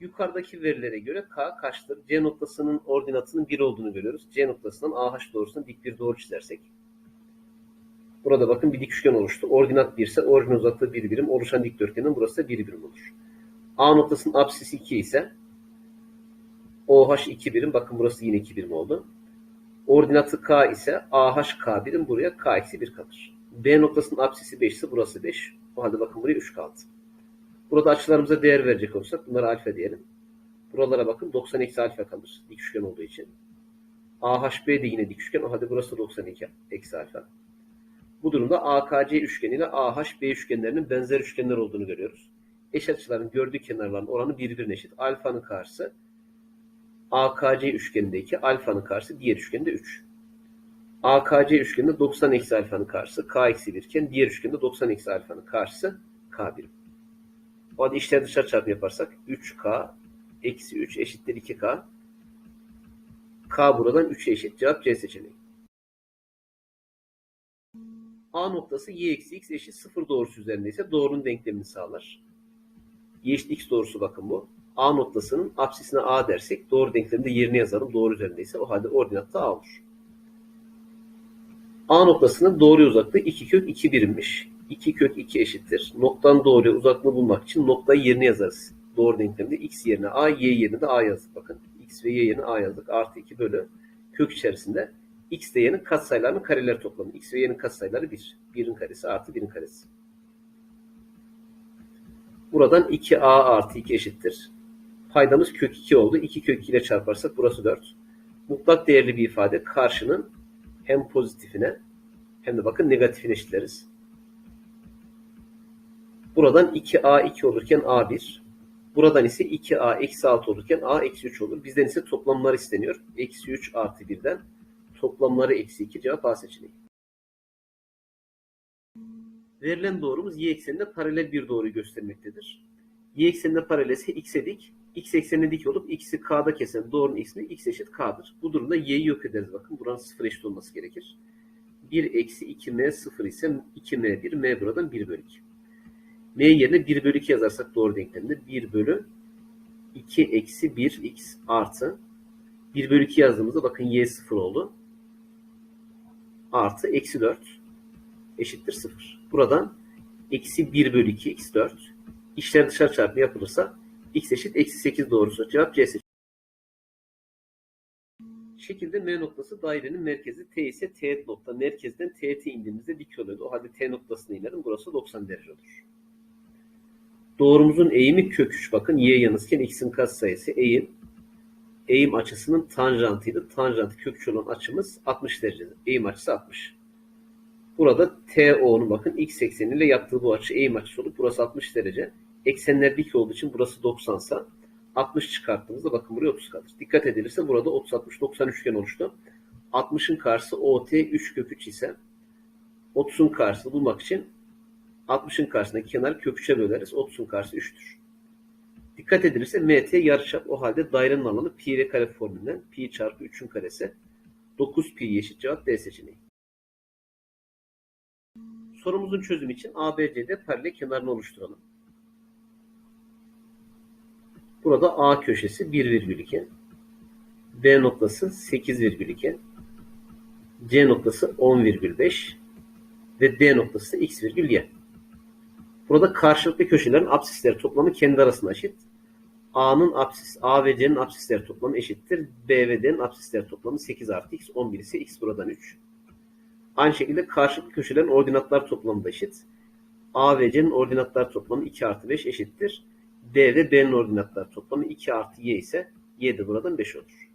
Yukarıdaki verilere göre K kaçtır? C noktasının ordinatının 1 olduğunu görüyoruz. C noktasından AH doğrusuna dik bir doğru çizersek. Burada bakın bir dik üçgen oluştu. Ordinat 1 ise orijin uzaklığı 1 birim. Oluşan dikdörtgenin burası da 1 birim olur. A noktasının apsisi 2 ise OH 2 birim. Bakın burası yine 2 birim oldu. Ordinatı K ise AH K birim. Buraya K eksi 1 kalır. B noktasının apsisi 5 ise burası 5. O halde bakın buraya 3 kaldı. Burada açılarımıza değer verecek olursak bunlara alfa diyelim. Buralara bakın 90 eksi alfa kalır. Dik üçgen olduğu için. AHB de yine dik üçgen. O halde burası 92 eksi alfa. Bu durumda AKC üçgeni ile AHB üçgenlerinin benzer üçgenler olduğunu görüyoruz. Eş açıların gördüğü kenarların oranı birbirine eşit. Alfanın karşısı AKC üçgenindeki alfanın karşısı diğer üçgende 3. AKC üçgeninde 90 eksi alfanın karşısı K eksi 1 iken diğer üçgende 90 eksi alfanın karşısı K birim. O halde işler dışarı çarpı yaparsak 3K eksi 3 eşittir 2K. K buradan 3'e eşit. Cevap C seçeneği. A noktası y eksi x eşit 0 doğrusu üzerindeyse doğrunun denklemini sağlar. Y eşit x doğrusu bakın bu. A noktasının apsisine A dersek doğru denkleminde yerine yazalım. Doğru üzerindeyse o halde ordinatta A olur. A noktasının doğru uzaklığı 2 kök 2 birimmiş. 2 kök 2 eşittir. Noktadan doğruya uzaklığı bulmak için noktayı yerine yazarız. Doğru denklemde x yerine a, y yerine de a yazdık. Bakın x ve y yerine a yazdık. Artı 2 bölü kök içerisinde x ve y'nin katsayılarının kareleri toplamı. x ve y'nin katsayıları 1. 1'in karesi artı 1'in karesi. Buradan 2a artı 2 eşittir. Paydamız kök 2 oldu. 2 kök 2 ile çarparsak burası 4. Mutlak değerli bir ifade karşının hem pozitifine hem de bakın negatifine eşitleriz. Buradan 2a 2 olurken a1. Buradan ise 2a eksi 6 olurken a eksi 3 olur. Bizden ise toplamları isteniyor. Eksi 3 artı 1'den toplamları eksi 2 cevap A seçeneği. Verilen doğrumuz y ekseninde paralel bir doğruyu göstermektedir. Y ekseninde paralelse x'e dik, x eksenine dik olup x'i k'da kesen doğrunun ismi x eşit k'dır. Bu durumda y'yi yok ederiz bakın. Buranın sıfır eşit olması gerekir. 1 eksi 2m 0 ise 2m1, m buradan 1 bölü 2. m yerine 1 bölü 2 yazarsak doğru denklemde 1 bölü 2 eksi 1 x artı 1 bölü 2 yazdığımızda bakın y 0 oldu. Artı eksi 4 eşittir 0. Buradan eksi 1 bölü 2 x 4 işler dışarı çarpımı yapılırsa x eşit eksi 8 doğrusu. Cevap C seçeneği. Şekilde M noktası dairenin merkezi T ise teğet nokta. Merkezden teğete indiğimizde dik oluyordu. O halde T noktasına inelim. Burası 90 derece olur. Doğrumuzun eğimi kök 3. Bakın y yanızken x'in katsayısı eğim. Eğim açısının tanjantıydı. Tanjantı kök 3 olan açımız 60 derece. Eğim açısı 60. Burada TO'nun bakın x ekseniyle yaptığı bu açı eğim açısı olup burası 60 derece. Eksenler dik olduğu için burası 90 sa 60 çıkarttığımızda bakın buraya 30 kalır. Dikkat edilirse burada 30 60 90 üçgen oluştu. 60'ın karşısı OT 3 kök 3 ise 30'un karşısını bulmak için 60'ın karşısındaki kenar kök 3'e böleriz. 30'un karşısı 3'tür. Dikkat edilirse MT yarıçap o halde dairenin alanı pi r kare formülünden pi çarpı 3'ün karesi 9 pi eşit cevap D seçeneği. Sorumuzun çözümü için ABC'de paralel kenarını oluşturalım. Burada A köşesi 1,2, B noktası 8,2, C noktası 10,5 ve D noktası x virgül y. Burada karşılıklı köşelerin apsisleri toplamı kendi arasında eşit. A'nın apsis, A ve C'nin apsisleri toplamı eşittir. B ve D'nin apsisleri toplamı 8 artı x, 11 ise x buradan 3. Aynı şekilde karşılıklı köşelerin ordinatlar toplamı da eşit. A ve C'nin ordinatlar toplamı 2 artı 5 eşittir. D ve B'nin ordinatlar toplamı 2 artı y ise y de buradan 5 olur.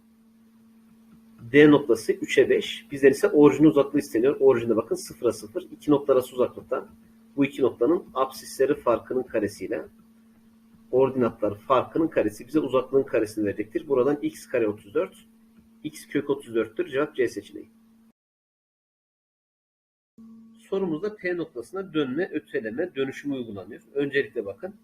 D noktası 3'e 5. Bizden ise orijin uzaklığı isteniyor. Orijinde bakın 0'a 0. 2 nokta arası uzaklıkta. Bu iki noktanın apsisleri farkının karesiyle ordinatlar farkının karesi bize uzaklığın karesini verecektir. Buradan x kare 34, x kök 34'tür. Cevap C seçeneği. Sorumuzda P noktasına dönme, öteleme, dönüşümü uygulanıyor. Öncelikle bakın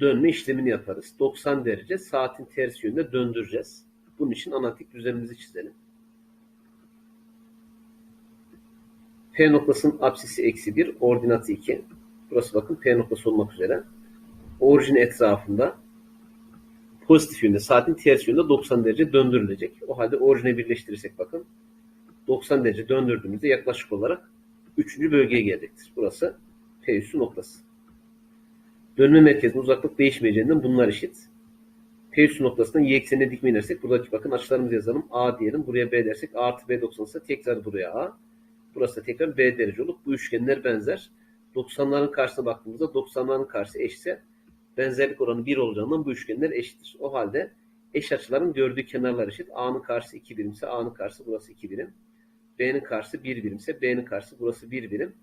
dönme işlemini yaparız. 90 derece saatin ters yönünde döndüreceğiz. Bunun için analitik düzenimizi çizelim. P noktasının apsisi eksi 1, ordinatı 2. Burası bakın P noktası olmak üzere. Orijin etrafında pozitif yönde saatin ters yönde 90 derece döndürülecek. O halde orijine birleştirirsek bakın 90 derece döndürdüğümüzde yaklaşık olarak 3. bölgeye gelecektir. Burası P üssü noktası. Dönme merkezinin uzaklık değişmeyeceğinden bunlar eşit. P üssü noktasından y eksenine dikme inersek buradaki bakın açılarımızı yazalım. A diyelim. Buraya B dersek A artı B 90 ise tekrar buraya A. Burası da tekrar B derece olup bu üçgenler benzer. 90'ların karşısına baktığımızda 90'ların karşısı eşitse benzerlik oranı 1 olacağından bu üçgenler eşittir. O halde eş açıların gördüğü kenarlar eşit. A'nın karşısı 2 birimse A'nın karşısı burası 2 birim. B'nin karşısı 1 birimse B'nin karşısı burası 1 birim.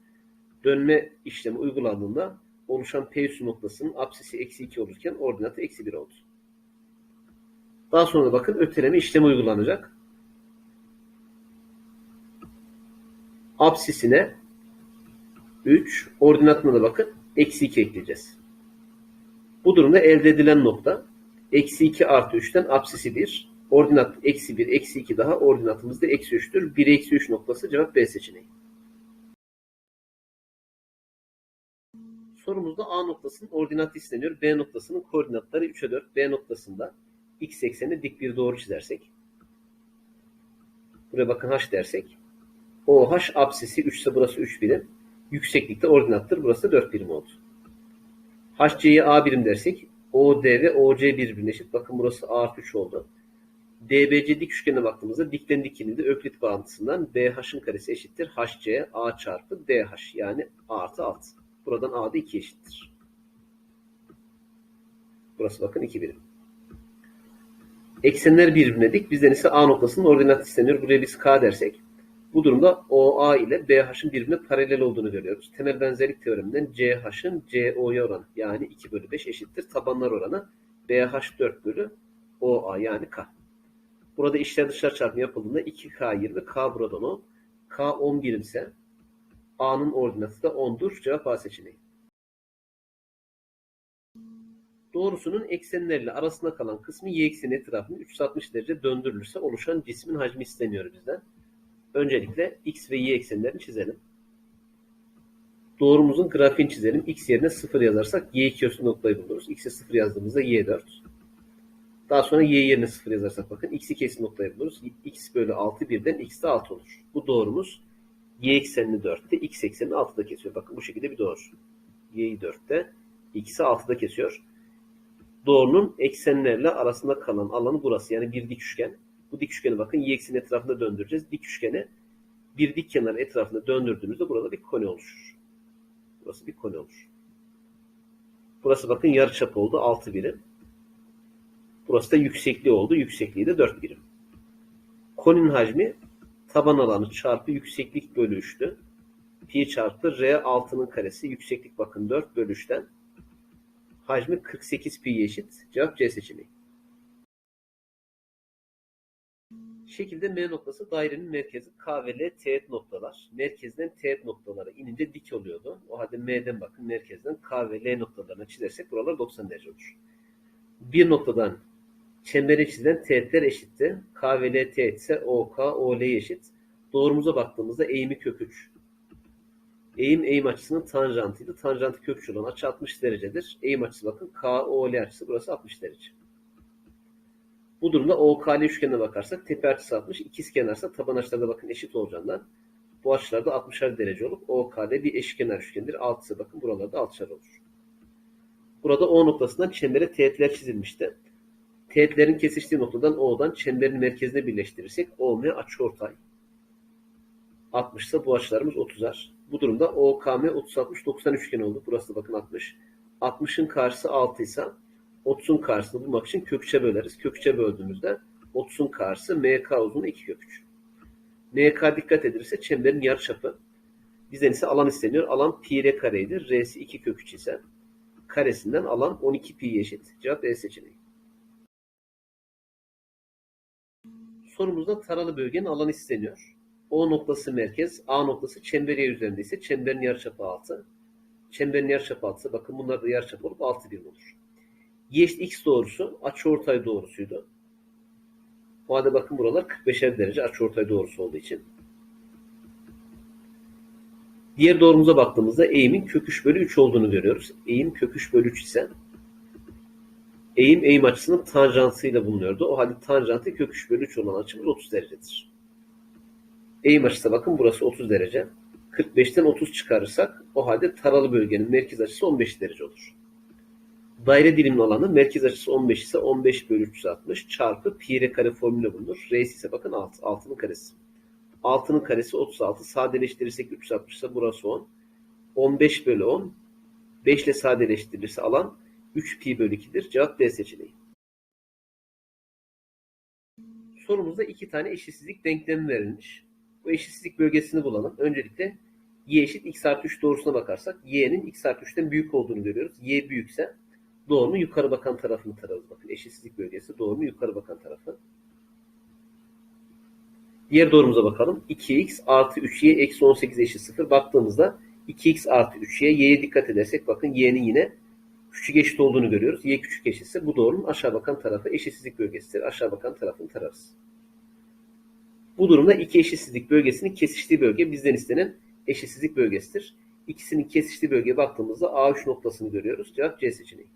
Dönme işlemi uygulandığında oluşan P üssü noktasının apsisi eksi 2 olurken ordinatı eksi 1 oldu. Daha sonra bakın öteleme işlemi uygulanacak. Apsisine 3, ordinatına da bakın eksi 2 ekleyeceğiz. Bu durumda elde edilen nokta eksi 2 artı 3'ten apsisi 1, ordinat eksi 1, eksi 2 daha ordinatımız da eksi 3'tür. 1 eksi 3 noktası cevap B seçeneği. Sorumuzda A noktasının ordinatı isteniyor. B noktasının koordinatları 3'e 4. B noktasında x eksenine dik bir doğru çizersek. Buraya bakın h dersek. OH apsisi 3 ise burası 3 birim. Yükseklikte ordinattır. Burası da 4 birim oldu. HC'ye A birim dersek OD ve OC birbirine eşit. Bakın burası A artı 3 oldu. DBC dik üçgenine baktığımızda dikten dikinin de öklit bağıntısından BH'ın karesi eşittir. HC A çarpı DH yani A artı 6. Buradan A da 2 eşittir. Burası bakın 2 birim. Eksenler birbirine dik. Bizden ise A noktasının ordinatı isteniyor. Buraya biz K dersek. Bu durumda OA ile BH'ın birbirine paralel olduğunu görüyoruz. Temel benzerlik teoreminden CH'ın CO'ya oranı yani 2 bölü 5 eşittir. Tabanlar oranı BH 4 bölü OA yani K. Burada içler dışlar çarpımı yapıldığında 2K 20, K buradan 10. K 10 birimse A'nın ordinatı da 10'dur. Cevap A seçeneği. Doğrusunun eksenlerle arasında kalan kısmı y ekseni etrafında 360 derece döndürülürse oluşan cismin hacmi isteniyor bizden. Öncelikle x ve y eksenlerini çizelim. Doğrumuzun grafiğini çizelim. x yerine 0 yazarsak y köşe noktayı buluruz. x'e 0 yazdığımızda y 4. Daha sonra y yerine 0 yazarsak bakın x'i kesin noktayı buluruz. x bölü 6 birden x de 6 olur. Bu doğrumuz y eksenini 4'te, x eksenini 6'da kesiyor. Bakın bu şekilde bir doğru. y'yi 4'te, x'i 6'da kesiyor. Doğrunun eksenlerle arasında kalan alanı burası. Yani bir dik üçgen. Bu dik üçgeni bakın y ekseni etrafında döndüreceğiz. Dik üçgeni bir dik kenar etrafında döndürdüğümüzde burada bir koni oluşur. Burası bir koni olur. Burası bakın yarıçap oldu 6 birim. Burası da yüksekliği oldu. Yüksekliği de 4 birim. Koninin hacmi taban alanı çarpı yükseklik bölü 3'tü. Pi çarpı R altının karesi. Yükseklik bakın 4 bölü 3'ten. Hacmi 48 pi eşit. Cevap C seçeneği. Şekilde M noktası dairenin merkezi K ve L teğet noktalar. Merkezden teğet noktalara inince dik oluyordu. O halde M'den bakın merkezden K ve L noktalarına çizersek buralar 90 derece olur. Bir noktadan çembere çizilen teğetler eşitti. K ve L teğet ise OK, OL eşit. Doğrumuza baktığımızda eğimi kök 3. Eğim eğim açısının tanjantıydı. Tanjantı kök 3 olan açı 60 derecedir. Eğim açısı bakın K, OL açısı burası 60 derece. Bu durumda OKL üçgenine bakarsak tepe açısı 60, ikiz kenarsa taban açılarda bakın eşit olacağından bu açılarda 60'ar derece olup OKL bir eşkenar üçgendir. Altısı bakın buralarda 6'şar olur. Burada O noktasından çembere teğetler çizilmişti. Teğetlerin kesiştiği noktadan O'dan çemberin merkezine birleştirirsek OM açıortay 60 ise bu açılarımız 30'ar. Bu durumda OKM 30 60 90 üçgen oldu. Burası da bakın 60. 60'ın karşısı 6 ise 30'un karşısını bulmak için kök 3'e böleriz. Kök 3'e böldüğümüzde 30'un karşısı MK uzunluğu 2 kök 3. MK dikkat edilirse çemberin yarıçapı. Bizden ise alan isteniyor. Alan pi r kareydir. R'si 2 kök 3 ise karesinden alan 12 pi eşit. Cevap E seçeneği. Sorumuzda taralı bölgenin alanı isteniyor. O noktası merkez, A noktası çember Y üzerinde ise çemberin yarıçapı 6. Çemberin yarıçapı 6 bakın bunlar da yarıçap olup 6 birim olur. Y eşit x doğrusu açıortay doğrusuydu. O halde bakın buralar 45'er derece açıortay doğrusu olduğu için. Diğer doğrumuza baktığımızda eğimin kök 3 bölü 3 olduğunu görüyoruz. Eğim kök 3 bölü 3 ise Eğim eğim açısının tanjantıyla bulunuyordu. O halde tanjantı kök 3 bölü 3 olan açımız 30 derecedir. Eğim açısı bakın burası 30 derece. 45'ten 30 çıkarırsak o halde taralı bölgenin merkez açısı 15 derece olur. Daire dilimli alanı merkez açısı 15 ise 15 bölü 360 çarpı pi r kare formülü bulunur. R'si ise bakın 6. 6'nın karesi. 6'nın karesi 36. Sadeleştirirsek 360 ise burası 10. 15 bölü 10. 5 ile sadeleştirilirse alan 3 pi bölü 2'dir. Cevap D seçeneği. Sorumuzda iki tane eşitsizlik denklemi verilmiş. Bu eşitsizlik bölgesini bulalım. Öncelikle y eşit x artı 3 doğrusuna bakarsak y'nin x artı 3'ten büyük olduğunu görüyoruz. y büyükse doğrunun yukarı bakan tarafını tararız. Bakın eşitsizlik bölgesi doğrunun yukarı bakan tarafı. Diğer doğrumuza bakalım. 2x artı 3y eksi 18 eşit 0. Baktığımızda 2x artı 3y y'ye dikkat edersek bakın y'nin yine küçük eşit olduğunu görüyoruz. y küçük eşitse bu doğrunun aşağı bakan tarafı eşitsizlik bölgesidir. Aşağı bakan tarafını tararız. Bu durumda iki eşitsizlik bölgesinin kesiştiği bölge bizden istenen eşitsizlik bölgesidir. İkisinin kesiştiği bölgeye baktığımızda A3 noktasını görüyoruz. Cevap C seçeneği.